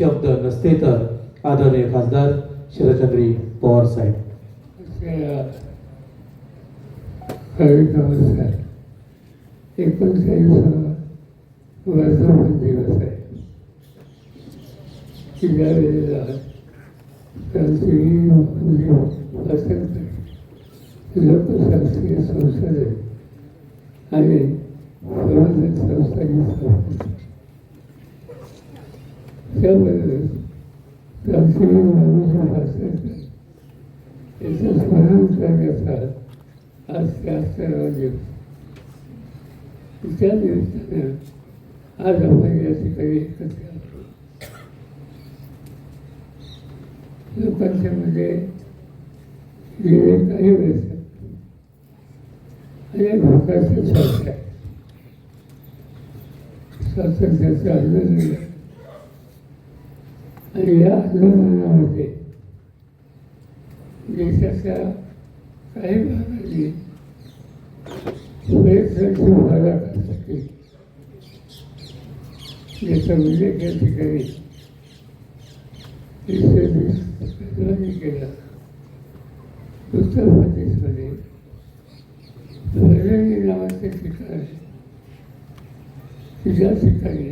शब्द नसते तर आदरणीय खासदार शरदचंद्री पवार साहेब. नमस्कार एकोणचाळीस वर्धापन दिवस आहे की ज्या वेळेला म्हणजे लोकशास्त्रीय संसद आणि संस्थांची स्थापना त्याबरोबर क्रांतिवीर मानूजी भासाळकर याचं स्मरण करण्याचा आज त्या सर्व दिवस त्या निमित्तानं आज आपण या ठिकाणी एकत्र आलो लोकांच्या मध्ये गेले काही वर्ष अनेक प्रकारचे स्वार्थ आहे स्वातंत्र्याचं आंदोलन आहे. आणि या आंदोलनामध्ये देशाच्या काही भागांनी प्रयत्नांची व्हायला याचा उल्लेख या ठिकाणी केला. उत्तर प्रदेशमध्ये बरेली नावाचे ठिकाण आहे. की ज्या ठिकाणी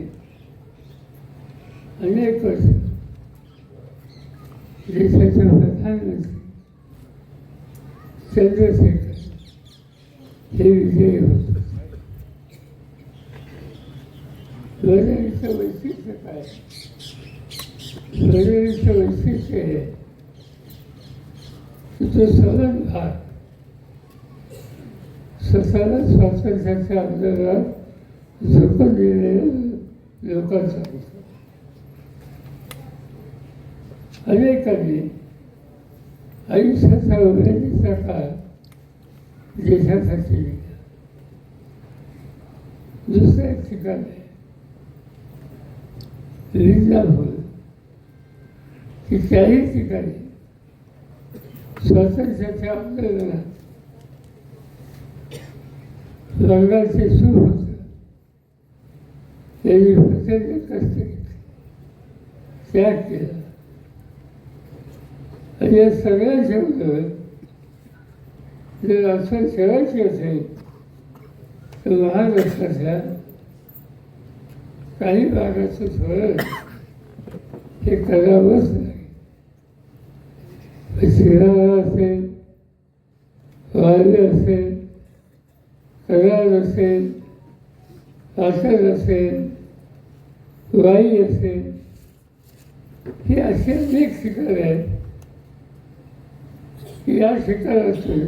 अनेक वर्ष देशाचे प्रधानमंत्री चंद्रशेखर हे विजयी होते बरेलीचं वैशिष्ट्य काय बरेलीचं वैशिष्ट्य हे तो सलग भाग स्वतःला स्वातंत्र्याच्या आंदोलनात झोकून दिलेल्या लोकांचा होता अनेकांनी आयुष्याचा उमेदीचा काळ देशासाठी दुसऱ्या ठिकाणी लिंगापूर की त्याही ठिकाणी स्वातंत्र्याच्या आंदोलनात रंगाचे सूर होते. त्यांनी प्रचंड कष्ट त्याग केला. हे या सगळ्यांच्या जर असं ठेवायची असेल तर महाराष्ट्राच्या काही भागाचं थोडं हे करावंच नाही. शिराळा असेल वारे असेल कराड असेल आसर असेल वाई असेल हे असे अनेक ठिकाण आहेत. या ठिकाणातून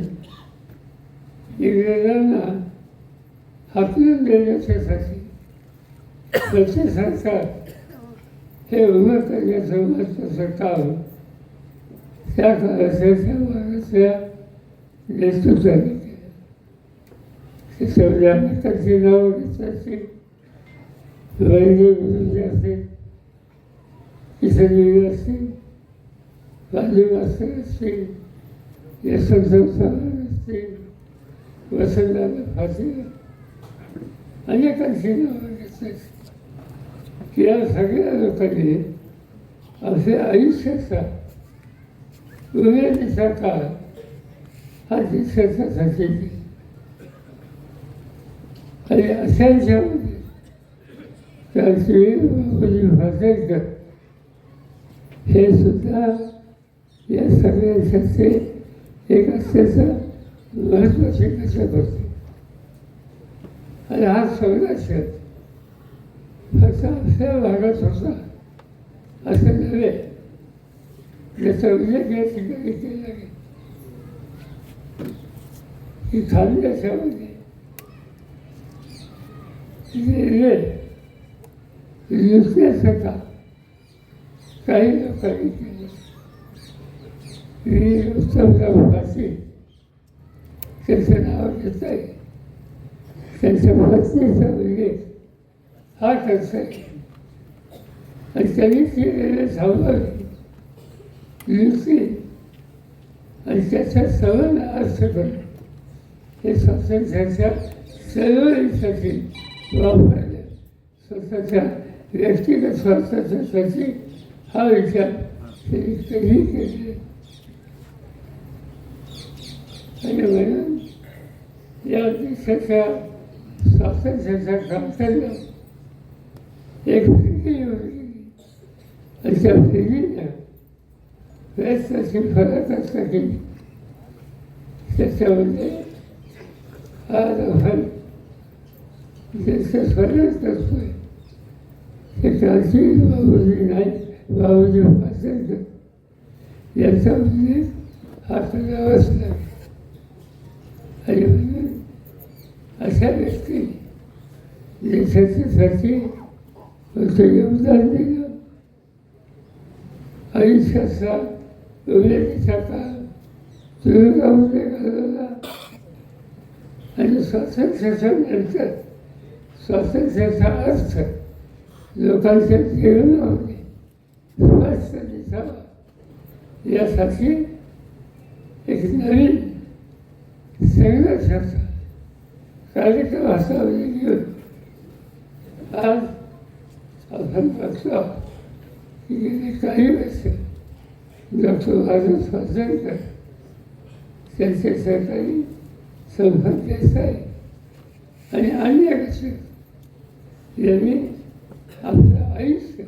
इंग्रजांना हातून देण्याच्यासाठी त्याचे सरकार हे उभं करण्याचं महत्त्वाचं काम त्या काळाच्या भागातल्या नेतृत्वाने केलं. समजा सगळ्या अनेकांची नावं घेत असतील वैद्य गुरुजी असतील किशनजी असतील गांधी मास्तर असतील हे चव्हाण असतील वसंतदादा फाशील अनेकांशी की या सगळ्या लोकांनी असे आयुष्याचा उमेदीचा काळ हा देशाच्यासाठी आणि अशांच्यामध्ये क्रांतीवीर बाबाजी भासेकर हे सुद्धा या सगळ्यांसाठी एक असल्याचं महत्त्वाची कशात होते. आणि हा सगळा शेत फक्त अशा भागात होता. असं नव्हे. ज्याचा उल्लेख या ठिकाणी केला गेला की खाली देशामध्ये रेल्वे नुसत्याचं काही लोकांनी ही वीर उत्तमराव त्याचं नाव घेत आहे. त्यांच्या पत्नीचा उल्लेख हा करता आणि त्यांनी केलेले थांबवले युती आणि त्याचा सवन अर्थ करणं हे स्वातंत्र्याच्या चळवळीसाठी वापरले. स्वतःच्या व्यक्तिगत स्वातंत्र्यासाठी हा विचार त्यांनी कधी केले आणि म्हणून या देशाच्या स्वातंत्र्याच्या कामकाला एक पिढी येऊन आणि त्या फरक असला त्याच्यामध्ये आज आपण फरक असतोय ते बाबूजी नाही बाबूजी पासष्ट याचा उल्लेख हा करावाच म्हणजे आणि म्हणून अशा व्यक्ती देशाच्यासाठी होतं योगदान दिलं आयुष्याचा उल्लेखीचा काळ तुरुंगामध्ये घालवला आणि स्वातंत्र्याच्या नंतर स्वातंत्र्याचा अर्थ लोकांच्या जीवनामध्ये स्वास्थ्य दिसावा यासाठी एक नवीन संघर्षाचा कार्यक्रम असा घेऊन आज आपण बघतो की गेले काही वर्ष डॉक्टर भारत स्वातंत्र्य त्यांचे सरकारी संभाग देसाई आणि अन्य कसे यांनी आपलं आयुष्य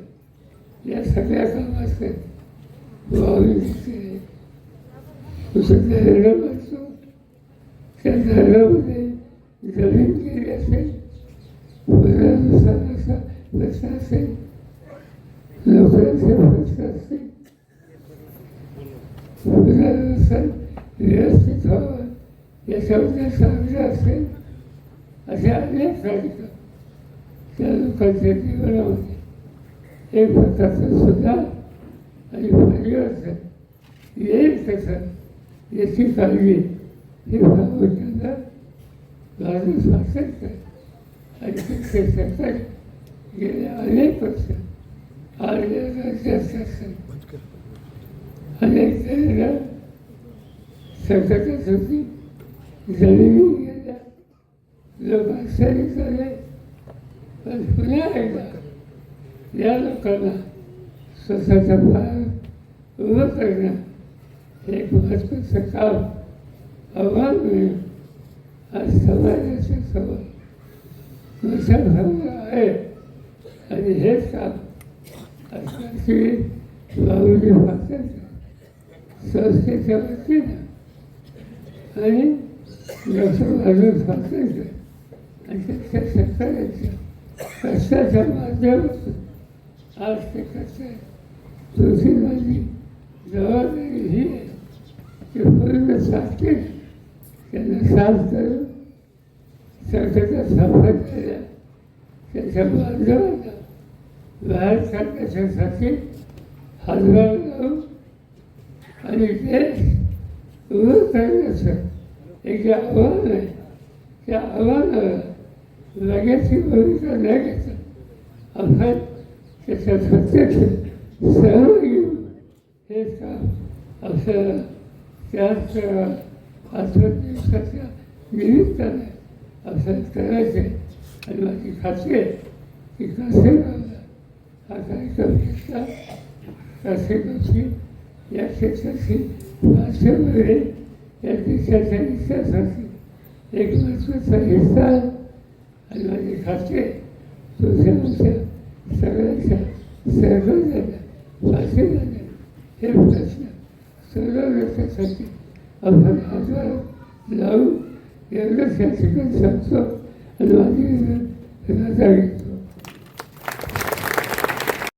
या सगळ्या कामाचे वावरून त्या धैर्यामध्ये जमीन गेली असेल पुनरुत्थान असेल नोकऱ्याचे असतील व्यवस्थित व्हावं याच्याबद्दल सांगितलं असेल असे अनेक कार्यक्रम त्या लोकांच्या जीवनामध्ये एक प्रकारचं आणि परिवर्तन येईल याची काळजी ही भावनांना भारत स्वातंत्र्य आणि शिक्षण सरकार गेले अनेक वर्ष आलेल्या राज्यात असेल अनेक जणांना संकटात होती जमिनी गेल्या लोक आश्चर्य झाले पण पुन्हा एकदा या लोकांना स्वतःचा पाय उभं करणं हे एक महत्त्वाचं काम आव्हान मिळेल आज समाजाच्या समोर मोठं भावना आहे आणि हेच काम आजकालची बाबूजी वाचत संस्थेच्या वतीनं आणि डॉक्टर भारत स्वातंत्र्य आणि त्याच्या सरकारांच्या कष्टाच्या माध्यमातून आज ते कसं आहे तुझी माझी जबाबदारी ही आहे की पूर्ण साथीने त्यांना साथ करून संकटात केला त्याच्या बांधवांना बाहेर काढण्याच्यासाठी हातभार लावून आणि देश उभं करण्याचं एक जे आव्हान आहे. त्या आव्हानाला लगेचची भूमिका न घेता आपण त्याच्या प्रत्यक्ष सहभागी हे काम आपल्याला त्याच आठवण निमित्ताने आपल्याला करायचे आणि माझी खात्री आहे की कासेगावला हा कार्यक्रम घेतला कासेगावची या क्षेत्राची भाषेमध्ये या देशाच्या इतिहासाची एक महत्त्वाचा हिस्सा आहे आणि माझी खात्री आहे तुझ्या आमच्या सगळ्यांच्या सहकार्याने भाषेने हे प्रश्न सोडवण्यासाठी आपण हातभार लावू एवढंच या ठिकाणी सांगतो आणि माझी रजा घेतो